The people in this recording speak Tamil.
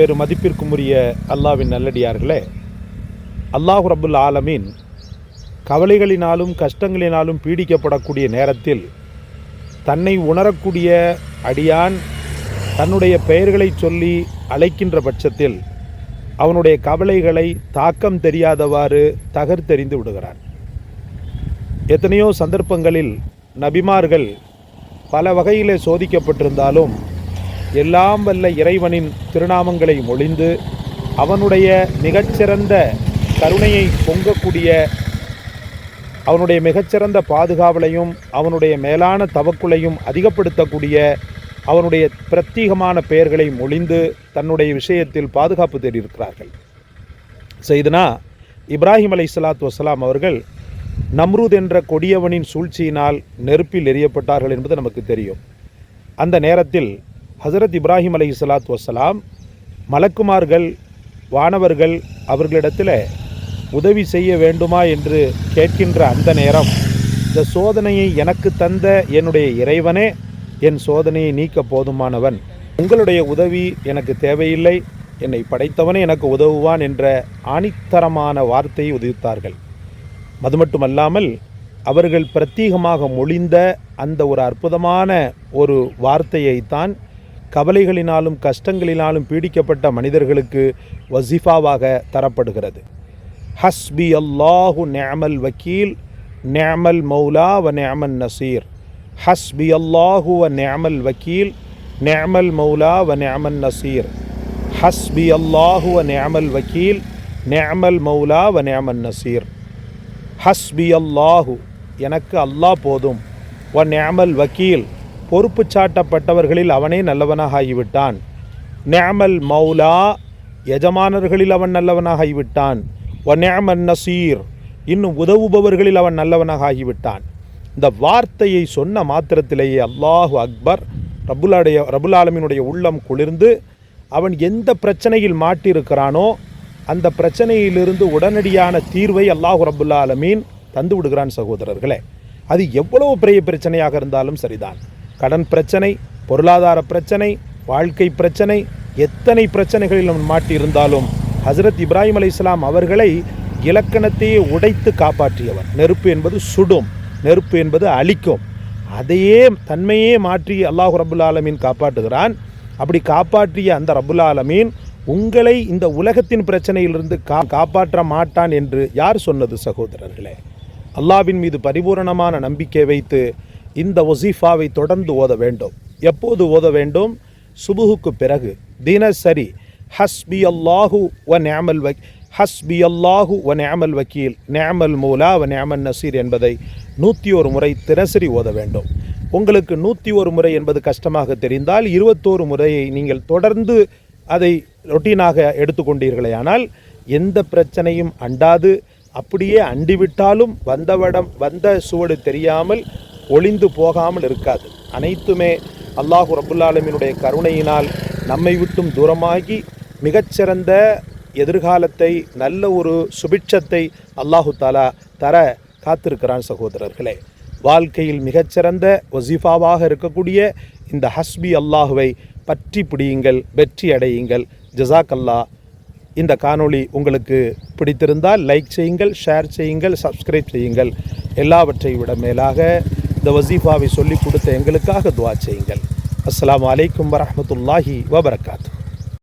பெரும் மதிப்பிற்குமுரிய அல்லாவின் நல்லடியார்களே. அல்லாஹ் ரபுல் ஆலமீன் கவலைகளினாலும் கஷ்டங்களினாலும் பீடிக்கப்படக்கூடிய நேரத்தில் தன்னை உணரக்கூடிய அடியான் தன்னுடைய பெயர்களை சொல்லி அழைக்கின்ற பட்சத்தில் அவனுடைய கவலைகளை தாக்கம் தெரியாதவாறு தகர்த்தெறிந்து விடுகிறான். எத்தனையோ சந்தர்ப்பங்களில் நபிமார்கள் பல வகையிலே சோதிக்கப்பட்டிருந்தாலும் எல்லாம் வல்ல இறைவனின் திருநாமங்களை மொழிந்து அவனுடைய மிகச்சிறந்த கருணையை பொங்கக்கூடிய அவனுடைய மிகச்சிறந்த பாதுகாவலையும் அவனுடைய மேலான தவக்குலையும் அதிகப்படுத்தக்கூடிய அவனுடைய பிரத்யேகமான பெயர்களை மொழிந்து தன்னுடைய விஷயத்தில் பாதுகாப்பு தேடியிருக்கிறார்கள். செய்தனா இப்ராஹிம் அலை சலாத்து வசலாம் அவர்கள் நம்ரூத் என்ற கொடியவனின் சூழ்ச்சியினால் நெருப்பில் எரியப்பட்டார்கள் என்பது நமக்கு தெரியும். அந்த நேரத்தில் ஹசரத் இப்ராஹிம் அலி சலாத்து வசலாம் மலக்குமார்கள் வானவர்கள் அவர்களிடத்தில் உதவி செய்ய வேண்டுமா என்று கேட்கின்ற அந்த நேரம் இந்த சோதனையை எனக்கு தந்த என்னுடைய இறைவனே என் சோதனையை நீக்க போதுமானவன். உங்களுடைய உதவி எனக்கு தேவையில்லை என்னை படைத்தவனே எனக்கு உதவுவான் என்ற ஆணித்தரமான வார்த்தையை உதித்தார்கள். அது மட்டுமல்லாமல் அவர்கள் பிரத்யேகமாக மொழிந்த அந்த ஒரு அற்புதமான ஒரு வார்த்தையைத்தான் கவலைகளினாலும் கஷ்டங்களினாலும் பீடிக்கப்பட்ட மனிதர்களுக்கு வசிஃபாவாக தரப்படுகிறது. ஹஸ்பி அல்லாஹு நேமல் வக்கீல் நேமல் மௌலா வ நேமல் நசீர். ஹஸ்பி அல்லாஹு வ நேமல் வக்கீல் நேமல் மௌலா வ நேமல் நசீர். ஹஸ்பி அல்லாஹு வ நேமல் வக்கீல் நேமல் மௌலா வ நேமல் நசீர். ஹஸ்பி அல்லாஹு எனக்கு அல்லாஹ் போதும். வ நேமல் வக்கீல் பொறுப்பு சாட்டப்பட்டவர்களில் அவனே நல்லவனாக ஆகிவிட்டான் நேமல் மௌலா எஜமானர்களில் அவன் நல்லவனாக ஆகிவிட்டான் வ நேமன் நசீர் இன்னும் உதவுபவர்களில் அவன் நல்லவனாக ஆகிவிட்டான் இந்த வார்த்தையை சொன்ன மாத்திரத்திலேயே அல்லாஹு அக்பர் ரபுல்லாடைய ரபுல் ஆலமினுடைய உள்ளம் குளிர்ந்து அவன் எந்த பிரச்சனையில் மாட்டியிருக்கிறானோ அந்த பிரச்சனையிலிருந்து உடனடியான தீர்வை அல்லாஹு ரபுல்லா ஆலமீன் தந்து விடுகிறான் சகோதரர்களே. அது எவ்வளவு பெரிய பிரச்சனையாக இருந்தாலும் சரிதான். கடன் பிரச்சனை பொருளாதார பிரச்சனை வாழ்க்கை பிரச்சனை எத்தனை பிரச்சனைகளில் அவன் மாட்டியிருந்தாலும் ஹசரத் இப்ராஹிம் அலி இஸ்லாம் அவர்களை இலக்கணத்தையே உடைத்து காப்பாற்றியவர். நெருப்பு என்பது சுடும் நெருப்பு என்பது அழிக்கும். அதையே தன்மையே மாற்றி அல்லாஹு ரபுல் ஆலமீன் காப்பாற்றுகிறான். அப்படி காப்பாற்றிய அந்த ரபுல் ஆலமீன் உங்களை இந்த உலகத்தின் பிரச்சனையிலிருந்து கா காப்பாற்ற மாட்டான் என்று யார் சொன்னது சகோதரர்களே? அல்லாவின் மீது பரிபூரணமான நம்பிக்கை வைத்து இந்த ஒசீஃபாவை தொடர்ந்து ஓத வேண்டும். எப்போது ஓத வேண்டும்? சுபுகுக்கு பிறகு. தினசரி ஹஸ்பி அல்லாஹு வ நேமல் வக் ஹஸ்பி அல்லாஹு வ நேமல் வக்கீல். நேமல் மூலா வ நேமல் நசீர் என்பதை நூற்றி ஒரு முறை தினசரி ஓத வேண்டும். உங்களுக்கு நூற்றி ஒரு முறை என்பது கஷ்டமாக தெரிந்தால் இருபத்தோரு முறையை நீங்கள் தொடர்ந்து அதை ரொட்டீனாக எடுத்துக்கொண்டீர்களே ஆனால் எந்த பிரச்சனையும் அண்டாது. அப்படியே அண்டிவிட்டாலும் வந்தவடம் வந்த சுவடு தெரியாமல் ஒளிந்து போகாமல் இருக்காது. அனைத்துமே அல்லாஹு ரபுல்லாலமினுடைய கருணையினால் நம்மை விட்டும் தூரமாகி மிகச்சிறந்த எதிர்காலத்தை நல்ல ஒரு சுபிட்சத்தை அல்லாஹு தாலா தர காத்திருக்கிறான் சகோதரர்களே. வாழ்க்கையில் மிகச்சிறந்த வசீஃபாவாக இருக்கக்கூடிய இந்த ஹஸ்பி அல்லாஹுவை பற்றி பிடியுங்கள் வெற்றி அடையுங்கள். ஜசாக் இந்த காணொளி உங்களுக்கு பிடித்திருந்தால் லைக் செய்யுங்கள் ஷேர் செய்யுங்கள் சப்ஸ்கிரைப் செய்யுங்கள். எல்லாவற்றை விட மேலாக இந்த வசீஃபாவை சொல்லிக் கொடுத்த எங்களுக்காக துவா செய்யுங்கள். அஸ்லாம் அலைக்கும் வரமத்துல்லாஹி வபரகாத்து.